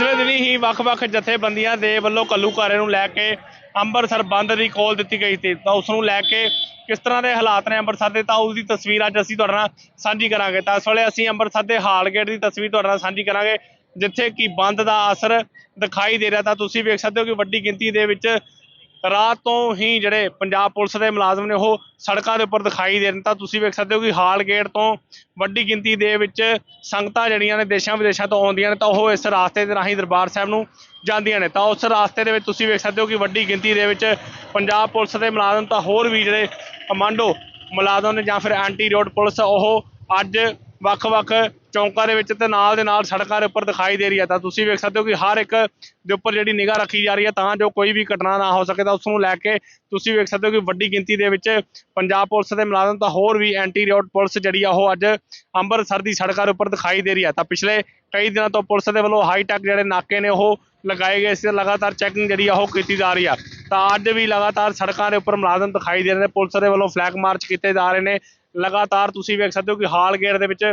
ਪਿਛਲੇ ਦਿਨੀ ਹੀ ਵੱਖ-ਵੱਖ ਜਥੇਬੰਦੀਆਂ ਦੇ ਵੱਲੋਂ ਕੱਲੂਕਾਰੇ ਨੂੰ ਲੈ ਕੇ ਅੰਮ੍ਰਿਤਸਰ ਬੰਦ ਦੀ ਕੋਲ ਦਿੱਤੀ ਗਈ ਸੀ। ਤਾਂ ਉਸ ਨੂੰ ਲੈ ਕੇ ਕਿਸ ਤਰ੍ਹਾਂ ਦੇ ਹਾਲਾਤ ਨੇ ਅੰਮ੍ਰਿਤਸਰ ਦੇ, ਤਾਂ ਉਸ ਦੀ ਤਸਵੀਰ ਅੱਜ ਅਸੀਂ ਤੁਹਾਡੇ ਨਾਲ ਸਾਂਝੀ ਕਰਾਂਗੇ। ਤਾਂ ਇਸ ਵੇਲੇ ਅਸੀਂ ਅੰਮ੍ਰਿਤਸਰ ਦੇ ਹਾਲ ਗੇਟ ਦੀ ਤਸਵੀਰ ਤੁਹਾਡੇ ਨਾਲ ਸਾਂਝੀ ਕਰਾਂਗੇ, ਜਿੱਥੇ ਕਿ ਬੰਦ ਦਾ ਅਸਰ ਦਿਖਾਈ ਦੇ ਰਿਹਾ। ਤਾਂ ਤੁਸੀਂ ਵੇਖ ਸਕਦੇ ਹੋ ਕਿ ਵੱਡੀ ਗਿਣਤੀ ਦੇ ਵਿੱਚ ਰਾਤ ਤੋਂ ਹੀ ਜਿਹੜੇ ਪੰਜਾਬ ਪੁਲਿਸ ਦੇ ਮੁਲਾਜ਼ਮ ਨੇ ਉਹ ਸੜਕਾਂ ਦੇ ਉੱਪਰ ਦਿਖਾਈ ਦੇ ਰਹੇ ਨੇ। ਤਾਂ ਤੁਸੀਂ ਵੇਖ ਸਕਦੇ ਹੋ ਕਿ ਹਾਲ ਗੇਟ ਤੋਂ ਵੱਡੀ ਗਿਣਤੀ ਦੇ ਵਿੱਚ ਸੰਗਤਾਂ ਜਿਹੜੀਆਂ ਨੇ ਦੇਸ਼ਾਂ ਵਿਦੇਸ਼ਾਂ ਤੋਂ ਆਉਂਦੀਆਂ ਨੇ, ਤਾਂ ਉਹ ਇਸ ਰਾਸਤੇ ਦੇ ਰਾਹੀਂ ਦਰਬਾਰ ਸਾਹਿਬ ਨੂੰ ਜਾਂਦੀਆਂ ਨੇ। ਤਾਂ ਉਸ ਰਾਸਤੇ ਦੇ ਵਿੱਚ ਤੁਸੀਂ ਵੇਖ ਸਕਦੇ ਹੋ ਕਿ ਵੱਡੀ ਗਿਣਤੀ ਦੇ ਵਿੱਚ ਪੰਜਾਬ ਪੁਲਿਸ ਦੇ ਮੁਲਾਜ਼ਮ, ਤਾਂ ਹੋਰ ਵੀ ਜਿਹੜੇ ਕਮਾਂਡੋ ਮੁਲਾਜ਼ਮ ਨੇ ਜਾਂ ਫਿਰ ਐਂਟੀ ਰੋਡ ਪੁਲਿਸ, ਉਹ ਅੱਜ ਵੱਖ-ਵੱਖ ਚੌਂਕਾਂ ਦੇ ਵਿੱਚ ਤੇ ਨਾਲ ਦੇ ਨਾਲ ਸੜਕਾਂ ਦੇ ਉੱਪਰ ਦਿਖਾਈ ਦੇ ਰਹੀ ਹੈ। ਤਾਂ ਤੁਸੀਂ ਵੇਖ ਸਕਦੇ ਹੋ ਕਿ ਹਰ ਇੱਕ ਦੇ ਉੱਪਰ ਜਿਹੜੀ ਨਿਗਾਹ ਰੱਖੀ ਜਾ ਰਹੀ ਹੈ, ਤਾਂ ਜੋ ਕੋਈ ਵੀ ਘਟਨਾ ਨਾ ਹੋ ਸਕੇ ਤਾਂ ਉਸ ਨੂੰ ਲੈ ਕੇ ਤੁਸੀਂ ਵੇਖ ਸਕਦੇ ਹੋ ਕਿ ਵੱਡੀ ਗਿਣਤੀ ਦੇ ਵਿੱਚ ਪੰਜਾਬ ਪੁਲਿਸ ਦੇ ਮੁਲਾਜ਼ਮ ਤਾਂ ਹੋਰ ਵੀ ਐਂਟੀ ਰੋਡ ਪੁਲਿਸ ਜਿਹੜੀ ਆ ਉਹ ਅੱਜ ਅੰਮ੍ਰਿਤਸਰ ਦੀ ਸੜਕਾਂ ਦੇ ਉੱਪਰ ਦਿਖਾਈ ਦੇ ਰਹੀ ਹੈ। ਤਾਂ ਪਿਛਲੇ ਕਈ ਦਿਨਾਂ ਤੋਂ ਪੁਲਿਸ ਦੇ ਵੱਲੋਂ ਹਾਈ ਟੈਕ ਜਿਹੜੇ ਨਾਕੇ ਨੇ ਉਹ ਲਗਾਏ ਗਏ ਸੀ, ਲਗਾਤਾਰ ਚੈਕਿੰਗ ਜਿਹੜੀ ਆ ਉਹ ਕੀਤੀ ਜਾ ਰਹੀ ਆ। ਤਾਂ ਅੱਜ ਵੀ ਲਗਾਤਾਰ ਸੜਕਾਂ ਦੇ ਉੱਪਰ ਮੁਲਾਜ਼ਮ ਦਿਖਾਈ ਦੇ ਰਹੇ ਨੇ, ਪੁਲਿਸ ਦੇ ਵੱਲੋਂ ਫਲੈਗ ਮਾਰਚ ਕੀਤੇ ਜਾ ਰਹੇ ਨੇ। ਲਗਾਤਾਰ ਤੁਸੀਂ ਵੇਖ ਸਕਦੇ ਹੋ ਕਿ ਹਾਲ ਗੇਟ ਦੇ ਵਿੱਚ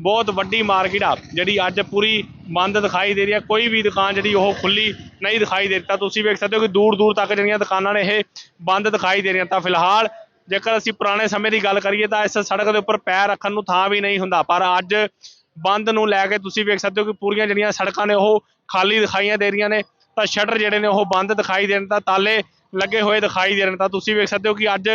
ਬਹੁਤ ਵੱਡੀ ਮਾਰਕੀਟ ਆ, ਜਿਹੜੀ ਅੱਜ ਪੂਰੀ ਬੰਦ ਦਿਖਾਈ ਦੇ ਰਹੀ ਹੈ। ਕੋਈ ਵੀ ਦੁਕਾਨ ਜਿਹੜੀ ਉਹ ਖੁੱਲੀ ਨਹੀਂ ਦਿਖਾਈ ਦੇ ਰਹੀ। ਤਾਂ ਤੁਸੀਂ ਵੇਖ ਸਕਦੇ ਹੋ ਕਿ ਦੂਰ ਦੂਰ ਤੱਕ ਜਿਹੜੀਆਂ ਦੁਕਾਨਾਂ ਨੇ ਇਹ ਬੰਦ ਦਿਖਾਈ ਦੇ ਰਹੀਆਂ ਤਾਂ ਫਿਲਹਾਲ ਜੇਕਰ ਅਸੀਂ ਪੁਰਾਣੇ ਸਮੇਂ ਦੀ ਗੱਲ ਕਰੀਏ ਤਾਂ ਇਸ ਸੜਕ ਦੇ ਉੱਪਰ ਪੈਰ ਰੱਖਣ ਨੂੰ ਥਾਂ ਵੀ ਨਹੀਂ ਹੁੰਦਾ। ਪਰ ਅੱਜ ਬੰਦ ਨੂੰ ਲੈ ਕੇ ਤੁਸੀਂ ਵੇਖ ਸਕਦੇ ਹੋ ਕਿ ਪੂਰੀਆਂ ਜਿਹੜੀਆਂ ਸੜਕਾਂ ਨੇ ਉਹ ਖਾਲੀ ਦਿਖਾਈਆਂ ਦੇ ਰਹੀਆਂ ਨੇ। ਤਾਂ ਸ਼ਟਰ ਜਿਹੜੇ ਨੇ ਉਹ ਬੰਦ ਦਿਖਾਈ ਦੇਣ ਤਾਂ ਤਾਲੇ ਲੱਗੇ ਹੋਏ ਦਿਖਾਈ ਦੇ ਰਹੇ ਨੇ। ਤਾਂ ਤੁਸੀਂ ਵੇਖ ਸਕਦੇ ਹੋ ਕਿ ਅੱਜ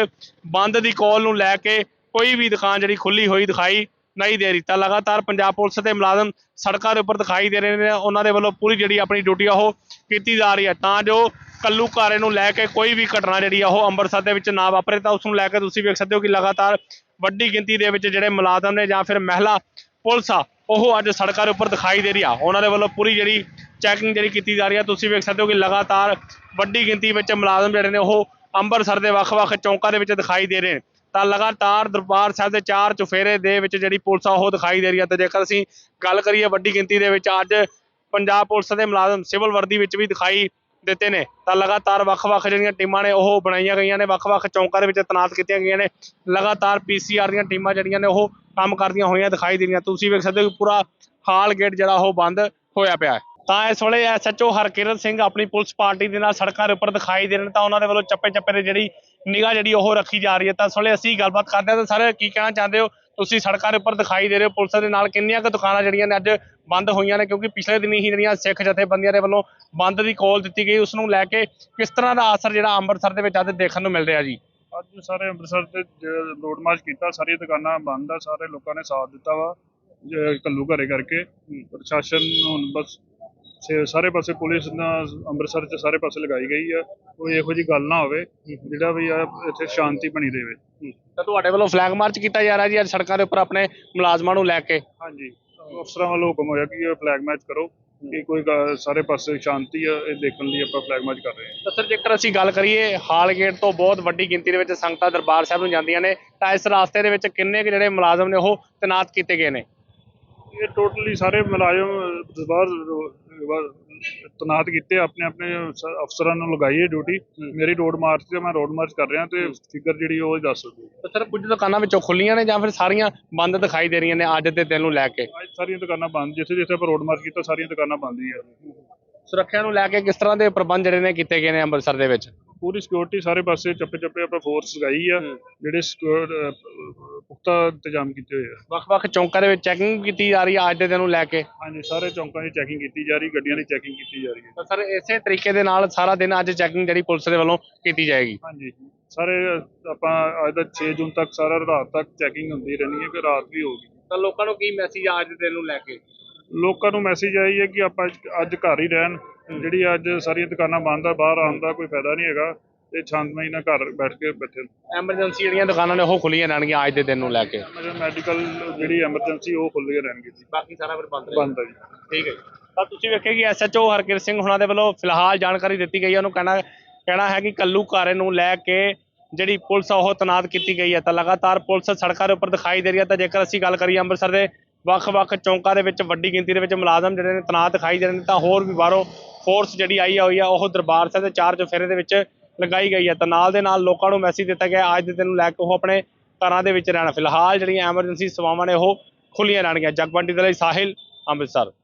ਬੰਦ ਦੀ ਕਾਲ ਨੂੰ ਲੈ ਕੇ ਕੋਈ ਵੀ ਦੁਕਾਨ ਜਿਹੜੀ ਖੁੱਲੀ ਹੋਈ ਦਿਖਾਈ ਨਹੀਂ ਦੇ ਰਹੀ। ਤਾਂ ਲਗਾਤਾਰ ਪੰਜਾਬ ਪੁਲਿਸ ਦੇ ਮੁਲਾਜ਼ਮ ਸੜਕਾਂ ਦੇ ਉੱਪਰ ਦਿਖਾਈ ਦੇ ਰਹੇ ਨੇ। ਉਹਨਾਂ ਦੇ ਵੱਲੋਂ ਪੂਰੀ ਜਿਹੜੀ ਆਪਣੀ ਡਿਊਟੀ ਆ ਉਹ ਕੀਤੀ ਜਾ ਰਹੀ ਹੈ। ਤਾਂ ਜੋ ਕੱਲੂ ਕਾਰੇ ਨੂੰ ਲੈ ਕੇ ਕੋਈ ਵੀ ਘਟਨਾ ਜਿਹੜੀ ਆ ਉਹ ਅੰਮ੍ਰਿਤਸਰ ਦੇ ਵਿੱਚ ਨਾ ਵਾਪਰੇ, ਤਾਂ ਉਸ ਨੂੰ ਲੈ ਕੇ ਤੁਸੀਂ ਵੇਖ ਸਕਦੇ ਹੋ ਕਿ ਲਗਾਤਾਰ ਵੱਡੀ ਗਿਣਤੀ ਦੇ ਵਿੱਚ ਜਿਹੜੇ ਮੁਲਾਜ਼ਮ ਨੇ ਜਾਂ ਫਿਰ ਮਹਿਲਾ ਪੁਲਿਸ ਆ, ਉਹ ਅੱਜ ਸੜਕਾਂ ਦੇ ਉੱਪਰ ਦਿਖਾਈ ਦੇ ਰਹੀ ਆ। ਉਹਨਾਂ ਦੇ ਵੱਲੋਂ ਪੂਰੀ ਜਿਹੜੀ ਚੈਕਿੰਗ ਜਿਹੜੀ ਕੀਤੀ ਜਾ ਰਹੀ ਆ, ਤੁਸੀਂ ਵੇਖ ਸਕਦੇ ਹੋ ਕਿ ਲਗਾਤਾਰ ਵੱਡੀ ਗਿਣਤੀ ਵਿੱਚ ਮੁਲਾਜ਼ਮ ਜਿਹੜੇ ਨੇ ਉਹ ਅੰਮ੍ਰਿਤਸਰ ਦੇ ਵੱਖ-ਵੱਖ ਚੌਂਕਾਂ ਦੇ ਵਿੱਚ ਦਿਖਾਈ ਦੇ ਰਹੇ ਨੇ। ਤਾਂ ਲਗਾਤਾਰ ਦਰਬਾਰ ਸਾਹਿਬ ਦੇ ਚਾਰ ਚੁਫੇਰੇ ਦੇ ਵਿੱਚ ਜਿਹੜੀ ਪੁਲਿਸ ਆ, ਉਹ ਦਿਖਾਈ ਦੇ ਰਹੀ ਹੈ। ਤੇ ਜੇਕਰ ਅਸੀਂ ਗੱਲ ਕਰੀਏ ਵੱਡੀ ਗਿਣਤੀ ਦੇ ਵਿੱਚ, ਅੱਜ ਪੰਜਾਬ ਪੁਲਿਸ ਦੇ ਮੁਲਾਜ਼ਮ ਸਿਵਲ ਵਰਦੀ ਵਿੱਚ ਵੀ ਦਿਖਾਈ ਦਿੱਤੇ ਨੇ। ਤਾਂ ਲਗਾਤਾਰ ਵੱਖ-ਵੱਖ ਜਿਹੜੀਆਂ ਟੀਮਾਂ ਨੇ, ਉਹ ਬਣਾਈਆਂ ਗਈਆਂ ਨੇ। ਵੱਖ-ਵੱਖ ਚੌਂਕਾਂ ਦੇ ਵਿੱਚ ਤੈਨਾਤ ਕੀਤੀਆਂ ਗਈਆਂ ਨੇ। ਲਗਾਤਾਰ ਪੀਸੀਆਰ ਦੀਆਂ ਟੀਮਾਂ ਜਿਹੜੀਆਂ ਨੇ, ਉਹ ਕੰਮ ਕਰਦੀਆਂ ਹੋਈਆਂ ਦਿਖਾਈ ਦੇ ਰਹੀਆਂ। ਤੁਸੀਂ ਵੇਖ ਸਕਦੇ ਹੋ ਕਿ ਪੂਰਾ ਹਾਲ ਗੇਟ ਜਿਹੜਾ, ਉਹ ਬੰਦ ਹੋਇਆ ਪਿਆ ਹੈ। ਤਾਂ ਇਸ ਵੇਲੇ ਐਸਐਚਓ ਹਰਕਿਰਨ ਸਿੰਘ ਆਪਣੀ ਪੁਲਿਸ ਪਾਰਟੀ ਦੇ ਨਾਲ ਸੜਕਾਂ ਦੇ ਉੱਪਰ ਦਿਖਾਈ ਦੇ ਰਹੇ ਨੇ, ਤਾਂ ਉਹਨਾਂ ਦੇ ਵੱਲੋਂ ਚੱਪੇ-ਚੱਪੇ ਤੇ ਜਿਹੜੀ ਨਿਗਾਹ ਜਿਹੜੀ ਉਹ ਰੱਖੀ ਜਾ ਰਹੀ ਹੈ। ਤਾਂ ਇਸ ਵੇਲੇ ਅਸੀਂ ਗੱਲਬਾਤ ਕਰਦੇ ਹਾਂ। ਤਾਂ ਸਰ, ਕੀ ਕਹਿਣਾ ਚਾਹੁੰਦੇ ਹੋ? ਤੁਸੀਂ ਸੜਕਾਂ ਦੇ ਉੱਪਰ ਦਿਖਾਈ ਦੇ ਰਹੇ ਹੋ। ਪੁਲਿਸ ਦੇ ਨਾਲ ਕਿੰਨੀਆਂ ਕੁ ਦੁਕਾਨਾਂ ਜਿਹੜੀਆਂ ਨੇ ਅੱਜ ਬੰਦ ਹੋਈਆਂ ਨੇ? ਕਿਉਂਕਿ ਪਿਛਲੇ ਦਿਨੀ ਹੀ ਜਿਹੜੀਆਂ ਸਿੱਖ ਜਥੇਬੰਦੀਆਂ ਦੇ ਵੱਲੋਂ ਬੰਦ ਦੀ ਕਾਲ ਦਿੱਤੀ ਗਈ। ਉਸ ਨੂੰ ਲੈ ਕੇ ਕਿਸ ਤਰ੍ਹਾਂ ਦਾ ਅਸਰ ਜਿਹੜਾ ਅੰਮ੍ਰਿਤਸਰ ਦੇ ਵਿੱਚ ਅੱਜ ਦੇਖਣ ਨੂੰ ਮਿਲ ਰਿਹਾ ਜੀ? ਅੱਜ ਸਾਰੇ ਅੰਮ੍ਰਿਤਸਰ ਤੇ ਰੋਡ ਮਾਰਚ ਕੀਤਾ। ਸਾਰੀਆਂ ਦੁਕਾਨਾਂ ਬੰਦ ਆ। ਸਾਰੇ ਲੋਕਾਂ ਨੇ ਸਾਥ ਦਿੱਤਾ ਵਾ। ਜ- ਘੱਲੂ ਘਰੇ ਕਰਕੇ ਪ੍ਰਸ਼ਾਸਨ ਹੁਣ ਬਸ ਸਾਰੇ ਪਾਸੇ ਪੁਲਿਸ ਨਾਲ ਅੰਮ੍ਰਿਤਸਰ 'ਚ ਸਾਰੇ ਪਾਸੇ ਲਗਾਈ ਗਈ ਆ ਕੋਈ ਇਹੋ ਜੀ ਗੱਲ ਨਾ ਹੋਵੇ ਜਿਹੜਾ ਵੀ ਆ ਇੱਥੇ ਸ਼ਾਂਤੀ ਬਣੀ ਰਹੇ ਤਾਂ ਤੁਹਾਡੇ ਵੱਲੋਂ ਫਲੈਗ ਮਾਰਚ ਕੀਤਾ ਜਾ ਰਿਹਾ ਜੀ ਅੱਜ ਸੜਕਾਂ ਦੇ ਉੱਪਰ ਆਪਣੇ ਮੁਲਾਜ਼ਮਾਂ ਨੂੰ ਲੈ ਕੇ? ਹਾਂਜੀ ਅਫਸਰਾਂ ਵੱਲੋਂ ਹੁਕਮ ਹੋਇਆ ਕਿ ਇਹ ਫਲੈਗ ਮੈਚ ਕਰੋ ਕਿ ਕੋਈ ਸਾਰੇ ਪਾਸੇ ਸ਼ਾਂਤੀ ਆ ਇਹ ਦੇਖਣ ਲਈ ਆਪਾਂ ਫਲੈਗ ਮੈਚ ਕਰ ਰਹੇ ਹਾਂ। ਤਾਂ ਸਰ ਜੇਕਰ ਅਸੀਂ ਗੱਲ ਕਰੀਏ ਹਾਲ ਗੇਟ ਤੋਂ ਬਹੁਤ ਵੱਡੀ ਗਿਣਤੀ ਦੇ ਵਿੱਚ ਸੰਗਤਾਂ ਦਰਬਾਰ ਸਾਹਿਬ ਨੂੰ ਜਾਂਦੀਆਂ ਨੇ ਤਾਂ ਇਸ ਰਾਸਤੇ ਦੇ ਵਿੱਚ ਕਿੰਨੇ ਕੁ ਜਿਹੜੇ ਮੁਲਾਜ਼ਮ ਨੇ ਉਹ ਤੈਨਾਤ ਕੀਤੇ ਗਏ ਨੇ? ਇਹ ਟੋਟਲੀ ਸਾਰੇ ਮੁਲਾਜ਼ਮ ਦਰਬਾਰ ਤਨਾਤ ਕੀਤੇ ਆਪਣੇ ਆਪਣੇ ਅਫਸਰਾਂ ਨੂੰ ਲਗਾਈ ਹੈ ਡਿਊਟੀ ਮੇਰੀ ਰੋਡ ਮਾਰਚ ਤੇ ਮੈਂ ਰੋਡ ਮਾਰਚ ਕਰ ਰਿਹਾ ਤੇ ਫਿਗਰ ਜਿਹੜੀ ਉਹ ਦੱਸ ਦਿਓ। ਤਾਂ ਸਰ ਕੁਝ ਦੁਕਾਨਾਂ ਵਿੱਚੋਂ ਖੁੱਲੀਆਂ ਨੇ ਜਾਂ ਫਿਰ ਸਾਰੀਆਂ ਬੰਦ ਦਿਖਾਈ ਦੇ ਰਹੀਆਂ ਨੇ ਅੱਜ ਦੇ ਦਿਨ ਨੂੰ ਲੈ ਕੇ? ਅੱਜ ਸਾਰੀਆਂ ਦੁਕਾਨਾਂ ਬੰਦ ਜਿੱਥੇ ਜਿੱਥੇ ਆਪਾਂ ਰੋਡ ਮਾਰਚ ਕੀਤਾ ਸਾਰੀਆਂ ਦੁਕਾਨਾਂ ਬੰਦ ਹੀ ਆ। ਸੁਰੱਖਿਆ ਨੂੰ ਲੈ ਕੇ ਕਿਸ ਤਰ੍ਹਾਂ ਦੇ ਪ੍ਰਬੰਧ ਜਿਹੜੇ ਨੇ ਕੀਤੇ ਗਏ ਨੇ ਅੰਮ੍ਰਿਤਸਰ ਦੇ ਵਿੱਚ? ਪੂਰੀ ਸਿਕਿਉਰਿਟੀ ਸਾਰੇ ਪਾਸੇ ਚੱਪੇ ਚੱਪੇ ਆਪਾਂ ਫੋਰਸ ਲਗਾਈ ਆ ਜਿਹੜੇ ਸਿਕਿਉਰ ਪੁਖਤਾ ਇੰਤਜ਼ਾਮ ਕੀਤੇ ਹੋਏ ਆ। ਵੱਖ-ਵੱਖ ਚੌਂਕਾਂ ਦੇ ਵਿੱਚ ਚੈਕਿੰਗ ਕੀਤੀ ਜਾ ਰਹੀ ਹੈ ਅੱਜ ਦੇ ਦਿਨ ਨੂੰ ਲੈ ਕੇ? ਹਾਂਜੀ ਸਾਰੇ ਚੌਂਕਾਂ ਦੀ ਚੈਕਿੰਗ ਕੀਤੀ ਜਾ ਰਹੀ ਗੱਡੀਆਂ ਦੀ ਚੈਕਿੰਗ ਕੀਤੀ ਜਾ ਰਹੀ ਹੈ। ਤਾਂ ਸਰ ਇਸੇ ਤਰੀਕੇ ਦੇ ਨਾਲ ਸਾਰਾ ਦਿਨ ਅੱਜ ਚੈਕਿੰਗ ਜਿਹੜੀ ਪੁਲਿਸ ਦੇ ਵੱਲੋਂ ਕੀਤੀ ਜਾਏਗੀ? ਹਾਂਜੀ। ਸਾਰੇ ਆਪਾਂ ਅੱਜ ਦਾ 6 ਜੂਨ ਤੱਕ ਸਾਰਾ ਰਾਤ ਤੱਕ ਚੈਕਿੰਗ ਹੁੰਦੀ ਰਹਿਣੀ ਹੈ ਕਿ ਰਾਤ ਵੀ ਹੋਊਗੀ। ਤਾਂ ਲੋਕਾਂ ਨੂੰ ਕੀ ਮੈਸੇਜ ਅੱਜ ਦੇ ਦਿਨ ਨੂੰ ਲੈ ਕੇ? ਲੋਕਾਂ ਨੂੰ ਮੈਸੇਜ ਆਈ ਹੈ ਕਿ ਆਪਾਂ ਅੱਜ- ਅੱਜ ਘਰ ਹੀ ਰਹਿਣ। ਜਿਹੜੀ ਅੱਜ ਸਾਰੀਆਂ ਦੁਕਾਨਾਂ ਬੰਦ ਆ ਬਾਹਰ ਆਉਣ ਦਾ ਕੋਈ ਫਾਇਦਾ ਨਹੀਂ ਹੈਗਾ। ਤੇ ਸ਼ਾਂਤਮਈ ਨਾਲ ਘਰ ਬੈਠ ਕੇ ਬੈਠੇ ਐਮਰਜੈਂਸੀ ਜਿਹੜੀਆਂ ਦੁਕਾਨਾਂ ਨੇ ਉਹ ਖੁੱਲੀਆਂ ਰਹਿਣਗੀਆਂ ਅੱਜ ਦੇ ਦਿਨ ਨੂੰ ਲੈ ਕੇ। ਮੈਡੀਕਲ ਜਿਹੜੀ ਐਮਰਜੈਂਸੀ ਉਹ ਖੁੱਲ੍ਹੀ ਰਹਿਣਗੇ ਜੀ। ਬਾਕੀ ਸਾਰਾ ਫਿਰ ਬੰਦ ਜੀ। ਠੀਕ ਹੈ ਜੀ। ਤਾਂ ਤੁਸੀਂ ਵੇਖਿਆ ਕਿ ਐਸਐਚਓ ਹਰਕਿਰ ਸਿੰਘ ਹੁਣਾਂ ਦੇ ਵੱਲੋਂ ਫਿਲਹਾਲ ਜਾਣਕਾਰੀ ਦਿੱਤੀ ਗਈ ਹੈ। ਉਹਨੂੰ ਕਹਿਣਾ ਕਹਿਣਾ ਹੈ ਕਿ ਕੱਲੂ ਕਾਰੇ ਨੂੰ ਲੈ ਕੇ ਜਿਹੜੀ ਪੁਲਿਸ ਆ ਉਹ ਤੈਨਾਤ ਕੀਤੀ ਗਈ ਹੈ। ਤਾਂ ਲਗਾਤਾਰ ਪੁਲਿਸ ਸੜਕਾਂ ਦੇ ਉੱਪਰ ਦਿਖਾਈ ਦੇ ਰਹੀ ਹੈ। ਤਾਂ ਜੇਕਰ ਅਸੀਂ ਗੱਲ ਕਰੀਏ ਅੰਮ੍ਰਿਤਸਰ ਦੇ ਵੱਖ-ਵੱਖ ਚੌਂਕਾਂ ਦੇ ਵਿੱਚ ਵੱਡੀ ਗਿਣਤੀ ਦੇ ਵਿੱਚ ਮੁਲਾਜ਼ਮ ਜਿਹੜੇ ਨੇ ਤੈਨਾਤ ਦਿਖਾਈ ਦੇ ਰਹੇ ਨੇ ਤਾਂ ਹੋਰ ਵੀ ਬਾਹਰੋਂ ਫੋਰਸ ਜਿਹੜੀ ਆਈ ਹੋਈ ਆ ਉਹ ਦਰਬਾਰ ਸਾਹਿਬ ਦੇ ਚਾਰ ਚੁਫੇਰੇ ਦੇ ਵਿੱਚ ਲਗਾਈ ਗਈ ਹੈ। ਤਾਂ ਨਾਲ ਦੇ ਨਾਲ ਲੋਕਾਂ ਨੂੰ ਮੈਸੇਜ ਦਿੱਤਾ ਗਿਆ, ਅੱਜ ਦੇ ਦਿਨ ਨੂੰ ਲੈ ਕੇ ਉਹ ਆਪਣੇ ਘਰਾਂ ਦੇ ਵਿੱਚ ਰਹਿਣ। ਫਿਲਹਾਲ ਜਿਹੜੀਆਂ ਐਮਰਜੈਂਸੀ ਸੇਵਾਵਾਂ ਨੇ, ਉਹ ਖੁੱਲੀਆਂ ਰਹਿਣਗੀਆਂ। ਜਗਬੰਡੀ ਦੇ ਲਈ ਸਾਹਿਲ ਅੰਮ੍ਰਿਤਸਰ।